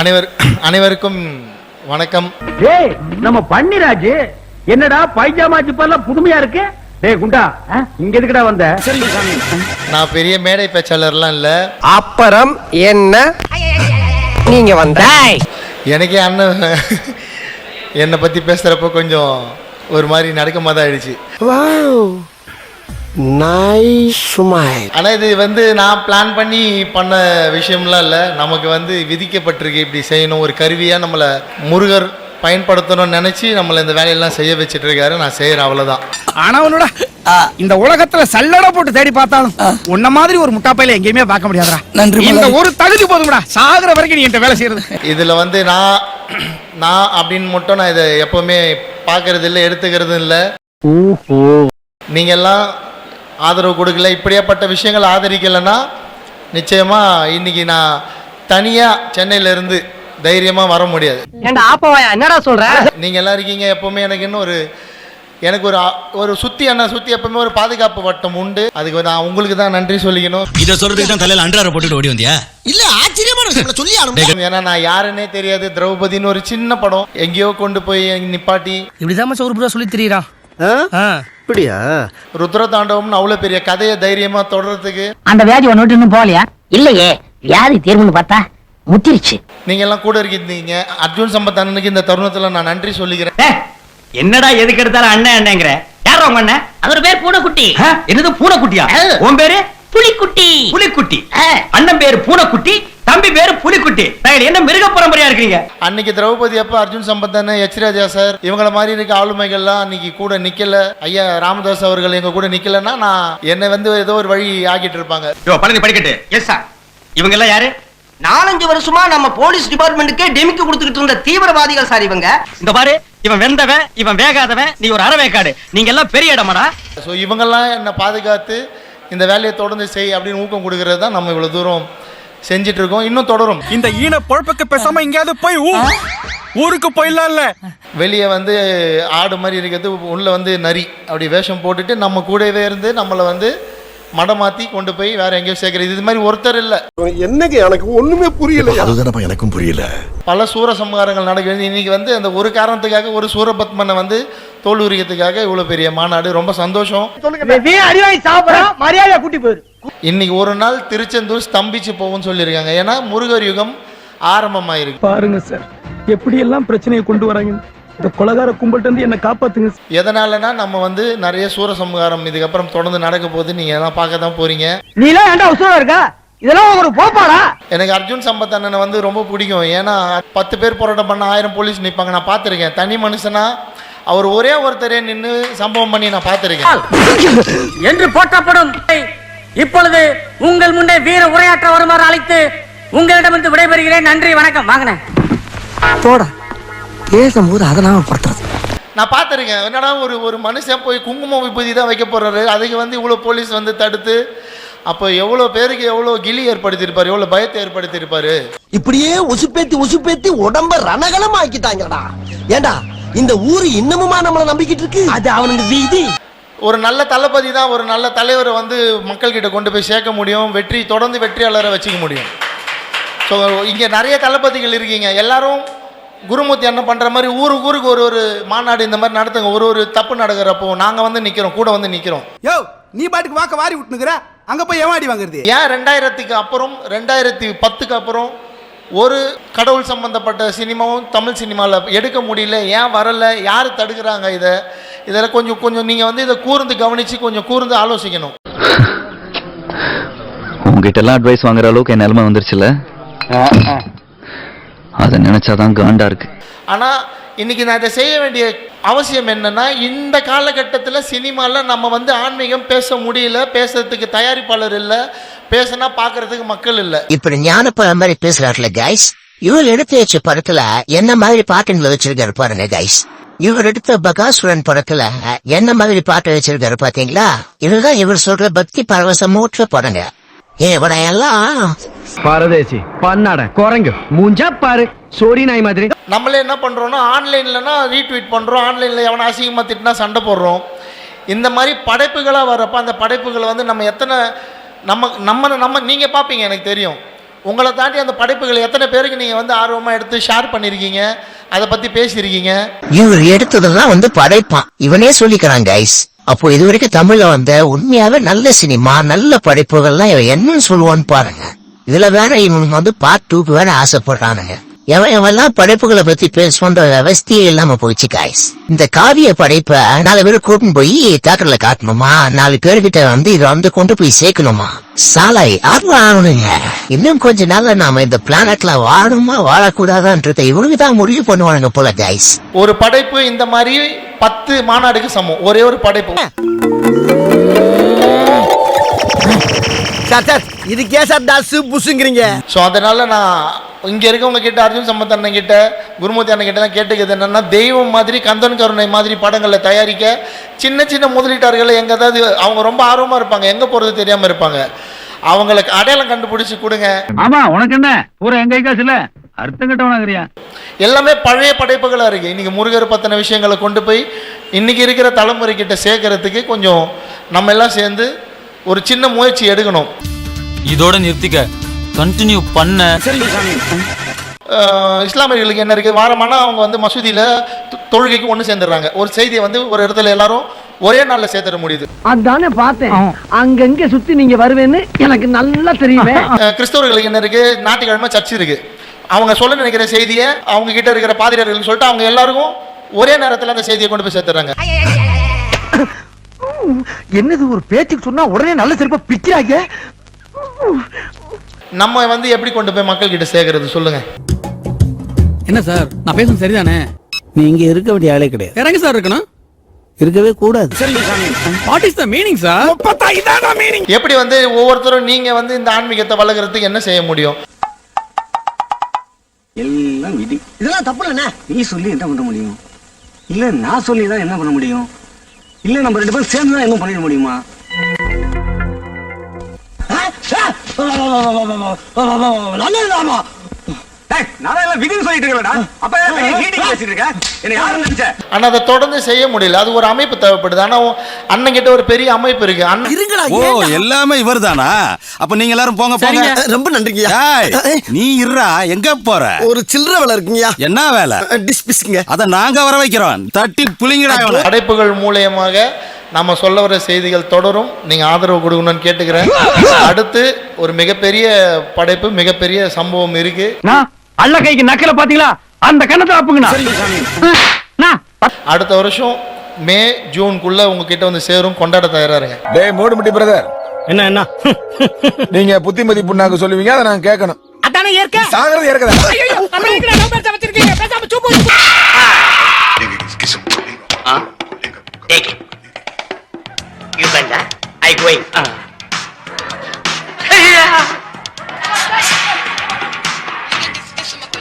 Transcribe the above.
அனைவர் அனைவருக்கும் வணக்கம். ஏய் நம்ம பன்னிராஜ் என்னடா பைஜாமா ஜிப்பெல்லாம் புதுமையா இருக்கு? டேய் குண்டா இங்க எதுக்குடா வந்த? நான் பெரிய மேடை பேச்சாளர்லாம் இல்லை. அப்புறம் என்ன? நீங்க வந்த. எனக்கே அண்ணன் என்னை பற்றி பேசுகிறப்போ கொஞ்சம் ஒரு மாதிரி நடுக்கமாக தான் ஆயிடுச்சு ஆனால் இது வந்து நான் பிளான் பண்ணி பண்ண விஷயம்லாம் இல்லை. நமக்கு வந்து விதிக்கப்பட்டிருக்கு. இப்படி செய்யணும். ஒரு கருவியாக நம்மளை முருகர் பயன்படுத்தணும்னு நினச்சி நம்மளை இந்த வேலையெல்லாம் செய்ய வச்சுட்டு இருக்காரு நான் செய்கிறேன் அவ்வளோதான் ஆனவனோட இந்த உலகத்துல சல்லடை போட்டு தேடி பார்த்தாலும் உன்ன மாதிரி ஒரு முட்டாப்பையில எங்கேயுமே பார்க்க முடியாதுடா. நன்றி, இந்த. ஒரு தகுதி போதும்டா. சாகுற வரைக்கும் நீ என்கிட்ட வேலை செய்யறது. இதில் வந்து நான் நான் அப்படின்னு மட்டும் நான் இதை எப்போவுமே பார்க்கறது இல்லை எடுத்துக்கிறது இல்லை. நீங்கள்லாம் ஆதரவு கொடுக்கல. இப்படியாப்பட்ட விஷயங்கள் ஆதரிக்கலைன்னா நிச்சயமாக இன்னைக்கு நான் தனியாக சென்னையிலேருந்து தைரியமாக வர முடியாது. என்னடா சொல்ற? நீங்கள் எல்லாம் இருக்கீங்க எப்போவுமே எனக்கு இன்னும் ஒரு எனக்கு ஒரு ஒரு சுற்றி என்ன சுற்றி எப்பவுமே ஒரு பாதுகாப்பு வட்டம் உண்டு. அதுக்கு நான் உங்களுக்கு தான் நன்றி சொல்லிக்கணும். இத சொல்றதுக்கு தான் தலையில அன்றாட போட்டுட்டு ஓடி வந்தியா? இல்ல ஆச்சரியமான சொல்லி ஏன்னா நான் யாருன்னே தெரியாது. திரௌபதின்னு ஒரு சின்ன படம் எங்கேயோ கொண்டு போய் நிப்பாட்டி. இப்படிதான் சோறு சொல்லி தெரியுறான் அப்படியா ருத்ர தாண்டவம்னு அவ்வளோ பெரிய கதையை தைரியமாக தொடர்றதுக்கு அந்த வியாதி ஒன்னு விட்டு இன்னும் போகலையா? இல்லையே. வியாதி தீர்வுன்னு பார்த்தா முத்திருச்சு. நீங்க எல்லாம் கூட இருக்கீங்க அர்ஜுன் சம்பத் அண்ணனுக்கு இந்த தருணத்துல நான் நன்றி சொல்லிக்கிறேன். என்னடா எதுக்கு எடுத்தாலும் அண்ணன் அண்ணங்கிற? யார் உங்க அண்ணன்? அவர் பேர் பூனைக்குட்டி. என்னது பூனைக்குட்டியா. உன் பேரு? புலிக்குட்டி. புலிக்குட்டி. அண்ணன் பேரு பூனைக்குட்டி. தம்பி பேரு புலிக்குட்டி. என்ன மிருக பரம்பரையா இருக்கீங்க அன்னைக்கு திரௌபதி அப்ப அர்ஜுன் சம்பத் அண்ணன் எச் ராஜா சார் இவங்கள மாதிரி இருக்க ஆளுமைகள்லாம் அன்னைக்கு கூட நிக்கல. ஐயா ராமதாஸ் அவர்கள் எங்க கூட நிக்கலன்னா நான் என்னை வந்து ஏதோ ஒரு வழி ஆக்கிட்டு இருப்பாங்க. யோ பழனி படிக்கட்டு. எஸ் சார் இவங்க எல்லாம் யாரு? நாலஞ்சு வருஷமா நம்ம போலீஸ் டிபார்ட்மெண்ட்டுக்கே டெமிக்கு கொடுத்துக்கிட்டு இருந்த தீவிரவாதிகள் சார் இவங்க. இந்த பாரு இவன் வெந்தவன் இவன் வேகாதவன் நீ ஒரு அறவேக்காடு. நீங்க எல்லாம் பெரிய இடமாடா. ஸோ இவங்கெல்லாம் என்னை பாதுகாத்து இந்த வேலையை தொடர்ந்து செய் அப்படின்னு ஊக்கம் கொடுக்கறது தான் நம்ம இவ்வளவு தூரம் செஞ்சிட்டு இருக்கோம் இன்னும் தொடரும். இந்த ஈன பொழப்புக்கு பேசாம எங்கேயாவது போய் ஊருக்கு போயிடலாம்ல வெளியே வந்து ஆடு மாதிரி இருக்கிறது உள்ள வந்து நரி. அப்படி வேஷம் போட்டுட்டு நம்ம கூடவே இருந்து நம்மளை வந்து மடமாத்தி கொண்டு போய் வேற எங்கேயோ சேர்க்கறது. இது மாதிரி ஒருத்தர் இல்லை. என்னங்க எனக்கு ஒண்ணுமே புரியல அதுதானப்பா எனக்கும் புரியல. பல சூர சம்ஹாரங்கள் நடக்குது இன்னைக்கு வந்து அந்த ஒரு காரணத்துக்காக ஒரு சூரபத்மனை வந்து தோல் உரிக்கிறதுக்காக இவ்வளோ பெரிய மாநாடு. ரொம்ப சந்தோஷம். சாப்பிடா மரியாதை கூட்டி போயிரு. இன்னைக்கு ஒரு நாள் திருச்செந்தூர் ஸ்தம்பிச்சு போகும்னு சொல்லியிருக்காங்க. ஏன்னா முருகர் யுகம் ஆரம்பமாயிருக்கு. பாருங்க சார் எப்படி எல்லாம் பிரச்சனையை கொண்டு வராங்க? இந்த கொலகார கும்பல்ட்ட என்ன காப்பாத்துங்க. எதனாலனா நம்ம வந்து நிறைய சூரசம்ஹாரம் இதுக்கப்புறம் தொடர்ந்து நடக்க போகுது. நீங்க எல்லாம் பார்க்க தான் போறீங்க. நீ எல்லாம் ஏன்டா உசுரா இருக்கா? இதெல்லாம் ஒரு போப்பாடா? எனக்கு அர்ஜுன் சம்பத் அண்ணனை வந்து ரொம்ப பிடிக்கும். ஏன்னா பத்து பேர் போராட்டம் பண்ண ஆயிரம் போலீஸ் நிற்பாங்க நான் பார்த்துருக்கேன். தனி மனுஷனா அவர் ஒரே ஒருத்தரே நின்று சம்பவம் பண்ணி நான் பார்த்துருக்கேன். என்று போற்றப்படும் இப்பொழுது உங்கள் முன்னே வீர உரையாற்ற வருமாறு அழைத்து உங்களிடமிருந்து விடைபெறுகிறேன். நன்றி வணக்கம். வாங்கினேன். போடா. பேசும்போது அதெல்லாம் படுத்துறது. நான் பார்த்துருக்கேன். என்னடா ஒரு ஒரு மனுஷன் போய் குங்கும விபூதி தான் வைக்க போறாரு. அதுக்கு வந்து இவ்வளோ போலீஸ் வந்து தடுத்து அப்போ எவ்வளோ பேருக்கு எவ்வளோ கிளி ஏற்படுத்தியிருப்பாரு? எவ்வளோ பயத்தை ஏற்படுத்தியிருப்பாரு? இப்படியே உசுப்பேத்தி உசுப்பேத்தி உடம்ப ரணகலம் ஆக்கிட்டாங்கடா ஏண்டா இந்த ஊரு இன்னமுமா நம்மள நம்பிக்கிட்டு இருக்கு? அது அவனுக்கு வீதி. ஒரு நல்ல தளபதி தான் ஒரு நல்ல தலைவரை வந்து மக்கள்கிட்ட கொண்டு போய் சேர்க்க முடியும் வெற்றி தொடர்ந்து வெற்றியாளரை வச்சுக்க முடியும். ஸோ இங்கே நிறைய தளபதிகள் இருக்கீங்க. எல்லாரும் குருமூர்த்தி அண்ணன் பண்ணுற மாதிரி ஊருக்கு ஊருக்கு ஒரு ஒரு மாநாடு இந்த மாதிரி நடத்துங்க. ஒரு ஒரு தப்பு நடக்கிறப்போ நாங்கள் வந்து நிற்கிறோம் கூட வந்து நிற்கிறோம் யோ நீ பாட்டுக்கு வாக்க வாரி விட்டுனுக்குற? அங்க போய் ஏமாடி வாங்குறது? ஏன் ரெண்டாயிரத்துக்கு அப்புறம் ரெண்டாயிரத்தி பத்துக்கு அப்புறம் ஒரு கடவுள் சம்பந்தப்பட்ட சினிமாவும் தமிழ் சினிமாவில் எடுக்க முடியல ஏன் வரல யார் தடுக்கிறாங்க இதை? இதில் கொஞ்சம் கொஞ்சம் நீங்கள் வந்து இதை கூர்ந்து கவனித்து கொஞ்சம் கூர்ந்து ஆலோசிக்கணும். உங்ககிட்ட எல்லாம் அட்வைஸ் வாங்குற அளவுக்கு என் நிலைமை வந்துருச்சுல? அதை நினைச்சாதான் காண்டா இருக்கு. ஆனால் இன்னைக்கு நான் இதை செய்ய வேண்டிய அவசியம் என்னன்னா இந்த காலகட்டத்தில் சினிமாவில் நம்ம வந்து ஆன்மீகம் பேச முடியல பேசுறதுக்கு தயாரிப்பாளர் இல்லை பேசினா பார்க்கறதுக்கு மக்கள் இல்லை. இப்படி ஞானப்பழம் மாதிரி பேசுறாருல கைஸ் இவர் எடுத்து வச்ச படத்துல என்ன மாதிரி பாட்டுங்களை வச்சிருக்காரு பாருங்க கைஸ் இவர் எடுத்த பகாசுரன் படத்துல என்ன மாதிரி பாட்டு வச்சிருக்காரு பாத்தீங்களா? இதுதான் இவர் சொல்ற பக்தி பரவசமூற்ற படங்க. எல்லாம் பாரதேசி பன்னாட குரங்கு மூஞ்சா பாரு சோரி நாய் மாதிரி. நம்மளே என்ன பண்ணுறோம்னா ஆன்லைன்லனா ரீட்வீட் பண்ணுறோம் ஆன்லைனில் எவனை அசிங்கமாக திட்டினா சண்டை போடுறோம். இந்த மாதிரி படைப்புகளாக வரப்போ அந்த படைப்புகளை வந்து நம்ம எத்தனை நம்ம நம்ம நம்ம நீங்கள் பார்ப்பீங்க எனக்கு தெரியும். உங்களை தாண்டி அந்த படைப்புகள் எத்தனை பேருக்கு நீங்கள் வந்து ஆர்வமாக எடுத்து ஷேர் பண்ணியிருக்கீங்க அதை பற்றி பேசியிருக்கீங்க இவர் எடுத்ததெல்லாம் வந்து படைப்பான். இவனே சொல்லிக்கிறான் கைஸ் அப்போ இது வரைக்கும் தமிழ்ல வந்த உண்மையாவே நல்ல சினிமா நல்ல படைப்புகள்லாம் இவன் என்னன்னு சொல்லுவான்னு பாருங்க. இதுல வேற இவனுக்கு வந்து பார்ட் டூக்கு வேற ஆசைப்படுறானுங்க. எவன் எவெல்லாம் படைப்புகளை பத்தி பேசுவோன்ற விவஸ்தையே இல்லாம போயிடுச்சு காய்ஸ் இந்த காவிய படைப்பை நாலு பேர் கூட்டின்னு போய் தேட்டர்ல காட்டணுமா? நாலு பேர்கிட்ட வந்து இதை வந்து கொண்டு போய் சேர்க்கணுமா? சாலை ஆர்வம் ஆகணுங்க. இன்னும் கொஞ்ச நாள்ல நாம இந்த பிளானட்ல வாழணுமா வாழக்கூடாதான்றதை இவனுக்கு தான் முடிவு பண்ணுவானுங்க போல காய்ஸ் ஒரு படைப்பு இந்த மாதிரி பத்து மாநாடுக்கு சமம். ஒரே ஒரு படைப்பு. சார் சார் இதுக்கே சார் டாஸ் புஷுங்கிறீங்க ஸோ அதனால நான் இங்கே இருக்கவங்க கிட்ட அர்ஜுன் சம்பத் அண்ணன் கிட்ட குருமூர்த்தி அண்ணன் கிட்ட தான் கேட்டுக்கிறது என்னன்னா தெய்வம் மாதிரி கந்தன் கருணை மாதிரி படங்களை தயாரிக்க சின்ன சின்ன முதலீட்டாளர்கள் எங்க அதாவது அவங்க ரொம்ப ஆர்வமாக இருப்பாங்க. எங்கே போகிறது தெரியாமல் இருப்பாங்க. அவங்களுக்கு அடையாளம் கண்டுபிடிச்சி கொடுங்க. ஆமா உனக்கு என்ன? பூரா எங்க காசு இல்ல அர்த்தம் கட்டவனாகிறியா எல்லாமே பழைய படைப்புகளாக இருக்குது இன்றைக்கி முருகர் பற்றின விஷயங்களை கொண்டு போய் இன்றைக்கி இருக்கிற தலைமுறை கிட்ட சேர்க்கறதுக்கு கொஞ்சம் நம்ம எல்லாம் சேர்ந்து ஒரு சின்ன முயற்சி எடுக்கணும். இதோட நிறுத்திக்க கண்டினியூ பண்ண. இஸ்லாமியர்களுக்கு என்ன இருக்குது வாரமானா அவங்க வந்து மசூதியில் தொழுகைக்கு ஒன்று சேர்ந்துடுறாங்க. ஒரு செய்தியை வந்து ஒரு இடத்துல எல்லாரும் ஒரே நாளில் சேர்த்துட முடியுது. அதானே பார்த்தேன். அங்கங்க சுத்தி நீங்க வருவேன்னு எனக்கு நல்லா தெரியுமே. கிறிஸ்தவர்களுக்கு என்ன இருக்குது ஞாயிற்றுக்கிழமை சர்ச் இருக்குது அவங்க சொல்ல நினைக்கிற செய்தியை அவங்க கிட்ட இருக்கிற பாதிரியார்கள் சொல்லிட்டு அவங்க எல்லாருக்கும் ஒரே நேரத்தில் அந்த செய்தியை கொண்டு போய் சேர்த்துறாங்க என்னது ஒரு பேச்சுக்கு சொன்னா உடனே நல்ல சிறப்பா பிக்கிறாங்க நம்ம வந்து எப்படி கொண்டு போய் மக்கள் கிட்ட சேர்க்கறது சொல்லுங்க. என்ன சார்? நான் பேசுறது சரிதானே? நீ இங்க இருக்க வேண்டிய ஆளே கிடையாது. வேற எங்க சார் இருக்கணும். இருக்கவே கூடாது. What is the meaning sir meaning எப்படி வந்து ஒவ்வொருத்தரும் நீங்க வந்து இந்த ஆன்மீகத்தை வளர்க்கறதுக்கு என்ன செய்ய முடியும்? எல்லாம் விதி. இதெல்லாம் தப்பு இல்லண்ணே நீ சொல்லி என்ன பண்ண முடியும்? இல்ல நான் சொல்லி தான் என்ன பண்ண முடியும்? இல்ல நம்ம ரெண்டு பேரும் சேர்ந்து தான் எதுவும் பண்ணிட முடியுமா நல்லதுதாமா ஆனா அதை தொடர்ந்து செய்ய முடியல. அது ஒரு அமைப்பு தேவைப்படுது. ஆனா அண்ணன் கிட்ட ஒரு பெரிய அமைப்பு இருக்கு. ஓ எல்லாமே இவர்தானா? அப்ப நீங்க எல்லாரும் போங்க போங்க. ரொம்ப நன்றிங்கய்யா. நீ இருடா. எங்க போற? ஒரு சில்லற வேலை இருக்குங்கய்யா. என்ன வேலை? டிஷ் பிஸ்க்குங்க. அத நாங்க வர வைக்கிறோம். தட்டி புளிங்கடா இவனை. படைப்புகள் மூலியமாக நம்ம சொல்ல வர செய்திகள் தொடரும். நீங்க ஆதரவு கொடுக்கணும்னு கேட்டுக்கிறேன். அடுத்து ஒரு மிகப்பெரிய படைப்பு மிகப்பெரிய சம்பவம் இருக்கு. அள்ள கைக்கு நக்கல பாத்தீங்களா அந்த கண்ணத்தை அப்புங்கண்ணா அடுத்த வருஷம் மே ஜூன்குள்ள உங்ககிட்ட வந்து சேரும் கொண்டாட தயாரா இருங்க டேய் மூடுமுட்டி பிரதர். என்ன என்ன? நீங்க புத்திமதி புண்ணாக்கு சொல்லுவீங்க அதை நான் கேட்கணும். அதானே ஏற்க சாகிறது ஏற்கதா